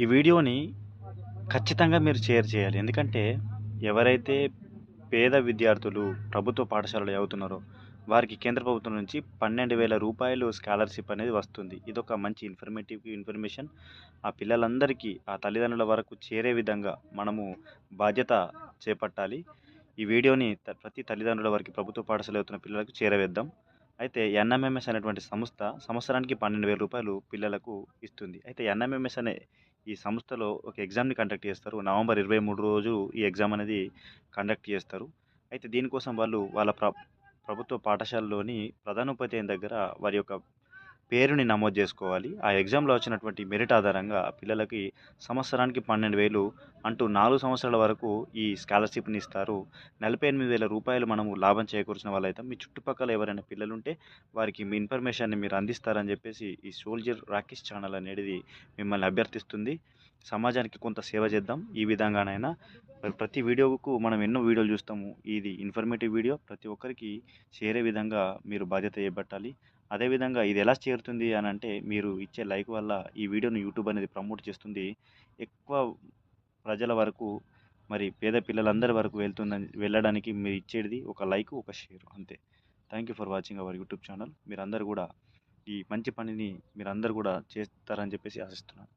ఈ వీడియోని ఖచ్చితంగా మీరు షేర్ చేయాలి. ఎందుకంటే ఎవరైతే పేద విద్యార్థులు ప్రభుత్వ పాఠశాలలో చదువుతున్నారో వారికి కేంద్ర ప్రభుత్వం నుంచి పన్నెండు వేల రూపాయలు స్కాలర్షిప్ అనేది వస్తుంది. ఇదొక మంచి ఇన్ఫర్మేటివ్ ఇన్ఫర్మేషన్ ఆ పిల్లలందరికీ ఆ తల్లిదండ్రుల వరకు చేరే విధంగా మనము బాధ్యత చేపట్టాలి. ఈ వీడియోని ప్రతి తల్లిదండ్రుల వరకు ప్రభుత్వ పాఠశాల అవుతున్న పిల్లలకు చేరవేద్దాం. అయితే ఎన్ఎంఎంఎస్ అనేటువంటి సంస్థ సంవత్సరానికి పన్నెండు వేల రూపాయలు పిల్లలకు ఇస్తుంది. అయితే ఎన్ఎంఎంఎస్ అనే ఈ సంస్థలో ఒక ఎగ్జామ్ని కండక్ట్ చేస్తారు. నవంబర్ ఇరవై మూడు రోజు ఈ ఎగ్జామ్ అనేది కండక్ట్ చేస్తారు. అయితే దీనికోసం వాళ్ళు వాళ్ళ ప్ర ప్రభుత్వ పాఠశాలలోని ప్రధానోపాధ్యాయుని దగ్గర వారి యొక్క పేరుని నమోదు చేసుకోవాలి. ఆ ఎగ్జామ్లో వచ్చినటువంటి మెరిట్ ఆధారంగా పిల్లలకి సంవత్సరానికి పన్నెండు వేలు అంటూ నాలుగు సంవత్సరాల వరకు ఈ స్కాలర్షిప్ని ఇస్తారు. నలభై ఎనిమిది వేల రూపాయలు మనము లాభం చేకూర్చిన వాళ్ళైతే మీ చుట్టుపక్కల ఎవరైనా పిల్లలుంటే వారికి మీ ఇన్ఫర్మేషన్ని మీరు అందిస్తారని చెప్పేసి ఈ సోల్జర్ రాకేష్ ఛానల్ అనేది మిమ్మల్ని అభ్యర్థిస్తుంది. సమాజానికి కొంత సేవ చేద్దాం. ఈ విధంగానైనా మరి ప్రతి వీడియోకు మనం ఎన్నో వీడియోలు చూస్తాము. ఇది ఇన్ఫర్మేటివ్ వీడియో. ప్రతి ఒక్కరికి చేరే విధంగా మీరు బాధ్యత చేపట్టాలి. అదేవిధంగా ఇది ఎలా చేరుతుంది అని అంటే మీరు ఇచ్చే లైక్ వల్ల ఈ వీడియోను యూట్యూబ్ అనేది ప్రమోట్ చేస్తుంది. ఎక్కువ ప్రజల వరకు మరి పేద పిల్లలందరి వరకు వెళ్తుందని వెళ్ళడానికి మీరు ఇచ్చేది ఒక లైక్ ఒక షేర్ అంతే. Thank you for watching our YouTube channel. మీరందరూ కూడా ఈ మంచి పనిని మీరందరూ కూడా చేస్తారని చెప్పేసి ఆశిస్తున్నాను.